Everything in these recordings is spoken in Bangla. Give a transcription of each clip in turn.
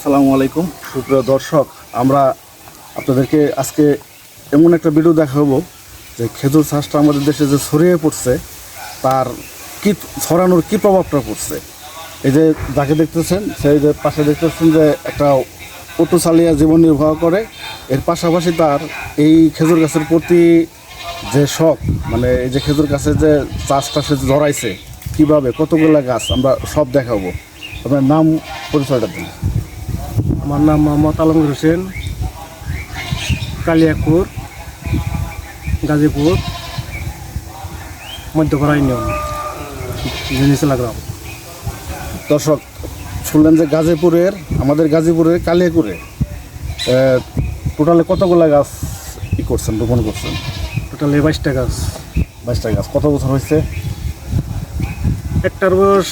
আসসালামু আলাইকুম। সুপ্রিয় দর্শক, আমরা আপনাদেরকে আজকে এমন একটা ভিডিও দেখাবো যে খেজুর চাষটা আমাদের দেশে যে ছড়িয়ে পড়ছে, তার কি ছড়ানোর কি প্রভাবটা পড়ছে। এই যে যাকে দেখতেছেন, সেই যে পাশে দেখতেছেন যে একটা অটো চালিয়ে জীবন নির্বাহ করে, এর পাশাপাশি তার এই খেজুর গাছের প্রতি যে শখ মানে এই যে খেজুর গাছের যে চাষটা সে জড়াইছে, কীভাবে কতগুলা গাছ, আমরা সব দেখাবো। আপনার নাম, পরিচয়টা দিন। আমার নাম মোহাম্মদ আলমগীর হোসেন কালিয়াকুর গাজীপুর মধ্যপাড়া ইউনিয়ন জিনিসলা গ্রাম। দর্শক শুনলেন যে গাজীপুরের আমাদের গাজীপুরের কালিয়াকুরে টোটালে কতগুলা গাছ ই করছেন রোপণ করছেন? টোটালে বাইশটা গাছ। বাইশটা গাছ কত বছর হয়েছে? একটার বয়স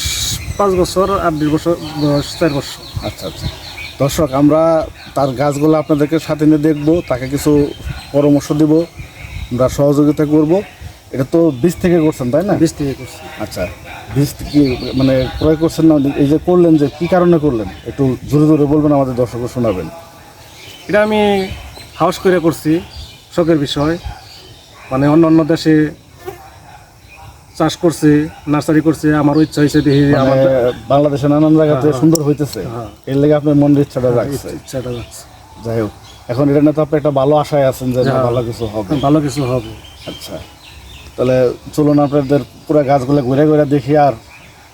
পাঁচ বছর আর দুই বছর বয়স চার বছর। আচ্ছা আচ্ছা। দর্শক আমরা তার গাছগুলো আপনাদেরকে সাথে নিয়ে দেখব তাকে কিছু পরামর্শ দিব আমরা সহযোগিতা করব। এটা তো বীজ থেকে করছেন তাই না? বিশ থেকে করছি। আচ্ছা বীজ কি মানে ক্রয় করছেন না? এই যে করলেন যে কি কারণে করলেন? একটু জোরে জোরে বলবেন আমাদের দর্শকও শোনাবেন। এটা আমি হাউস করে করছি শখের বিষয়। মানে অন্য অন্য দেশে চাষ করছে নার্সারি করছে আমারও ইচ্ছা হয়েছে দেখি মানে আমার বাংলাদেশে নানান জায়গাতে সুন্দর হইতেছে। হ্যাঁ। এর লেগে আপনার মনের ইচ্ছাটা রাখছে ইচ্ছাটা যাই হোক এখন এটা না তো আপনি একটা ভালো আশায় আছেন যে হ্যাঁ। ভালো কিছু হবে। ভালো কিছু হবে। আচ্ছা তাহলে চলুন আপনাদের পুরো গাছগুলো ঘুরে ঘুরে দেখি আর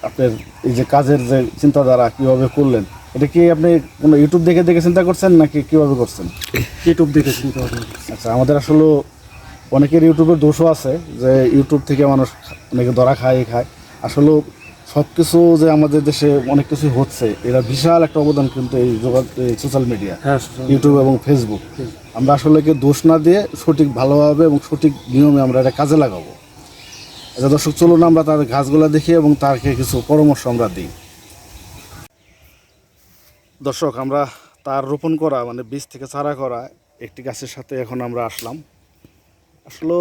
আপনার এই যে কাজের যে চিন্তাধারা কীভাবে করলেন এটা কি আপনি কোনো ইউটিউব দেখে দেখে চিন্তা করছেন নাকি কীভাবে করছেন? ইউটিউব দেখে চিন্তা আচ্ছা আমাদের আসলে অনেকের ইউটিউবের দোষও আছে যে ইউটিউব থেকে মানুষ অনেকে ধরা খায় এ খায়। আসলে সব কিছু যে আমাদের দেশে অনেক কিছু হচ্ছে এরা বিশাল একটা অবদান কিন্তু এই সোশ্যাল মিডিয়া ইউটিউব এবং ফেসবুক আমরা আসলে কি দোষ না দিয়ে সঠিক ভালোভাবে এবং সঠিক নিয়মে আমরা এটা কাজে লাগাবো। আচ্ছা দর্শক চলুন আমরা তার গাছগুলো দেখি এবং তারকে কিছু পরামর্শ আমরা দিই। দর্শক আমরা তার রোপণ করা মানে বীজ থেকে চারা করা একটি গাছের সাথে এখন আমরা আসলাম। আসলে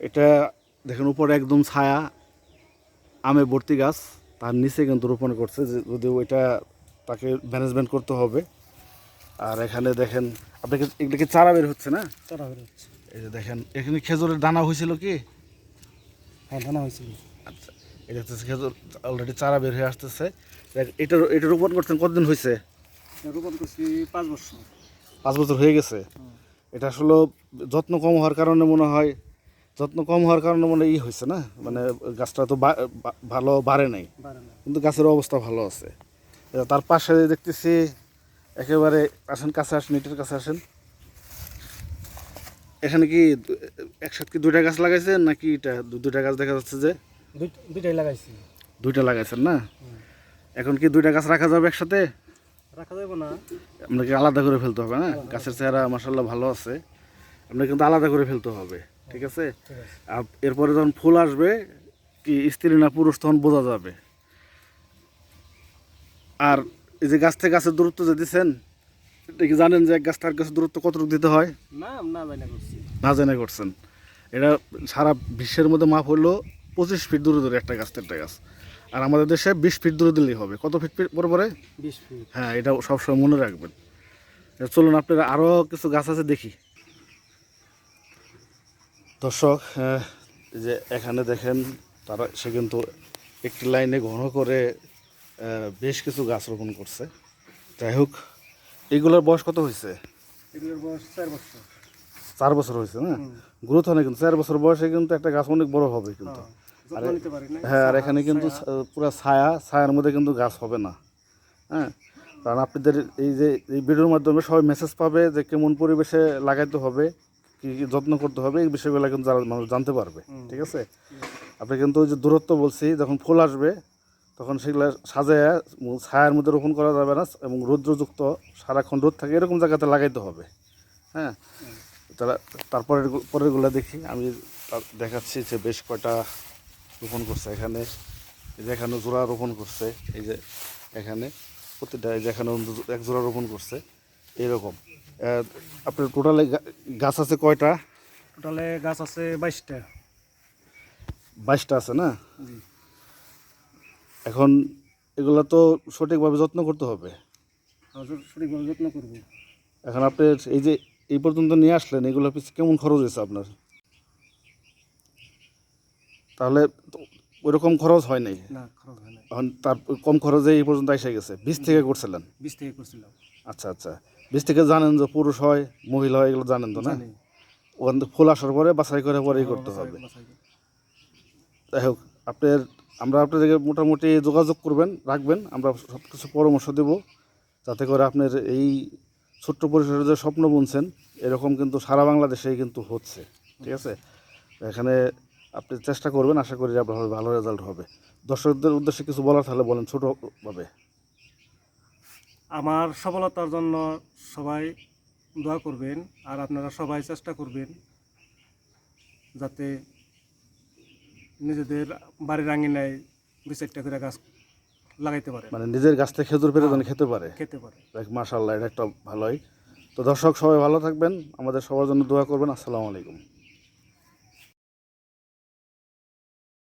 এটা দেখেন উপরে একদম ছায়া আমে ভর্তি গাছ তার নিচে কিন্তু রোপণ করছে যে যদি ওইটা তাকে ম্যানেজমেন্ট করতে হবে। আর এখানে দেখেন আপনাকে এগুলো কি চারা বের হচ্ছে না? চারা বের হচ্ছে। এই যে দেখেন এখানে খেজুরের দানা হয়েছিল কি? হ্যাঁ দানা হয়েছিল। আচ্ছা এটা হচ্ছে খেজুর অলরেডি চারা বের হয়ে আসতেছে। এটা এটা রোপণ করছেন কতদিন হয়েছে? রোপণ করছি পাঁচ বছর। পাঁচ বছর হয়ে গেছে? এটা আসলে যত্ন কম হওয়ার কারণে মনে হয় যত্ন কম হওয়ার কারণে মনে হয় ই হয়েছে না? মানে গাছটা তো ভালো বাড়ে নাই। কিন্তু গাছের অবস্থা ভালো আছে। তার পাশে দেখতেছি একেবারে আসেন কাছে আসেন ইটের কাছে আসেন। এখানে কি একসাথে কি দুইটা গাছ লাগাইছেন নাকি এটা দুইটা গাছ দেখা যাচ্ছে যে? দুই- দুইটাই লাগাইছি। দুইটা লাগাইছেন না? এখন কি দুইটা গাছ রাখা যাবে একসাথে? রাখা যাবে না। আপনাকে আলাদা করে ফেলতে হবে না? গাছের চেহারা মাসাল্লাহ ভালো আছে। আপনাকে কিন্তু আলাদা করে ফেলতে হবে ঠিক আছে? আর এরপরে যখন ফুল আসবে কি স্ত্রী না পুরুষ তখন বোঝা যাবে। আর এই যে গাছ থেকে গাছের দূরত্ব যে দিচ্ছেন এটা কি জানেন যে এক গাছ তার গাছের দূরত্ব কতটুকু দিতে হয়? না না জানি করছি। না জেনে করছেন। এটা সারা বিশ্বের মধ্যে মাপ হলো পঁচিশ ফিট দূরে দূরে একটা গাছ একটা গাছ। আর আমাদের দেশে বিশ ফিট দূরে দিলেই হবে। কত ফিট পরে পরে বিশ ফিট হ্যাঁ এটা সবসময় মনে রাখবেন। চলুন আপনারা আরও কিছু গাছ আছে দেখি। দর্শক যে এখানে দেখেন তারা সে কিন্তু একটি লাইনে ঘন করে বেশ কিছু গাছ রোপণ করছে। যাই হোক এগুলোর বয়স কত হয়েছে? এগুলোর বয়স চার বছর। চার বছর হয়েছে না? গ্রোথ হয় কিন্তু চার বছর বয়সে কিন্তু একটা গাছ অনেক বড় হবে কিন্তু। না হ্যাঁ আর এখানে কিন্তু পুরো ছায়া ছায়ার মধ্যে কিন্তু গাছ হবে না হ্যাঁ? কারণ আপনাদের এই যে এই ভিডিওর মাধ্যমে সবাই মেসেজ পাবে যে কেমন পরিবেশে লাগাইতে হবে কী কী যত্ন করতে হবে এই বিষয়গুলো কিন্তু মানুষ জানতে পারবে ঠিক আছে? আপনি কিন্তু ওই যে দূরত্ব বলছি যখন ফুল আসবে তখন সেগুলো সাজায় ছায়ার মধ্যে রোপণ করা যাবে না এবং রৌদ্রযুক্ত সারাক্ষণ রোদ থাকে এরকম জায়গাতে লাগাইতে হবে হ্যাঁ? তারা তারপরে পরেরগুলো দেখি আমি দেখাচ্ছি যে বেশ কয়টা রোপণ করছে এখানে। এই যে এখানে জোড়া রোপণ করছে এই যে এখানে প্রতিটা এই যে এখানে এক জোড়া রোপণ করছে এইরকম আপনার টোটালে গাছ আছে কয়টা? টোটালে গাছ আছে বাইশটা। বাইশটা আছে না? এখন এগুলো তো সঠিকভাবে যত্ন করতে হবে। সঠিকভাবে যত্ন করব। এখন আপনার এই যে এই পর্যন্ত নিয়ে আসলেন এগুলো কেমন খরচ হয়েছে আপনার? তাহলে ওইরকম খরচ হয় নাই। না খরচ হয় না এখন তার কম খরচে এই পর্যন্ত এসে গেছে। বীজ থেকে করছিলেন? বিশ থেকে করছিলাম। আচ্ছা আচ্ছা। বীজ থেকে জানেন যে পুরুষ হয় মহিলা হয় এগুলো জানেন তো না? ওখান থেকে ফুল আসার পরে বাছাই করে পরেই করতে বাছাই- হবে। যাই হোক আপনার আমরা আপনাদেরকে মোটামুটি যোগাযোগ করবেন রাখবেন। আমরা সব কিছু পরামর্শ দেব যাতে করে আপনার এই ছোট্ট পরিসরে যে স্বপ্ন বুনছেন এরকম কিন্তু সারা বাংলাদেশেই কিন্তু হচ্ছে। ঠিক আছে? এখানে আপনি চেষ্টা করবেন আশা করি আপনার ভালো রেজাল্ট হবে। দর্শকদের উদ্দেশ্যে কিছু বলার তাহলে বলেন ছোটোভাবে আমার সফলতার জন্য সবাই দোয়া করবেন আর আপনারা সবাই চেষ্টা করবেন যাতে নিজেদের বাড়ির আঙিনায় দু চারটা করে গাছ লাগাইতে পারে। মানে নিজের গাছ থেকে খেজুর পেরে যেন খেতে পারে। খেতে পারে। মাশাল্লাহ এটা একটা ভালোই। তো দর্শক সবাই ভালো থাকবেন। আমাদের সবার জন্য দোয়া করবেন। আসসালামু আলাইকুম।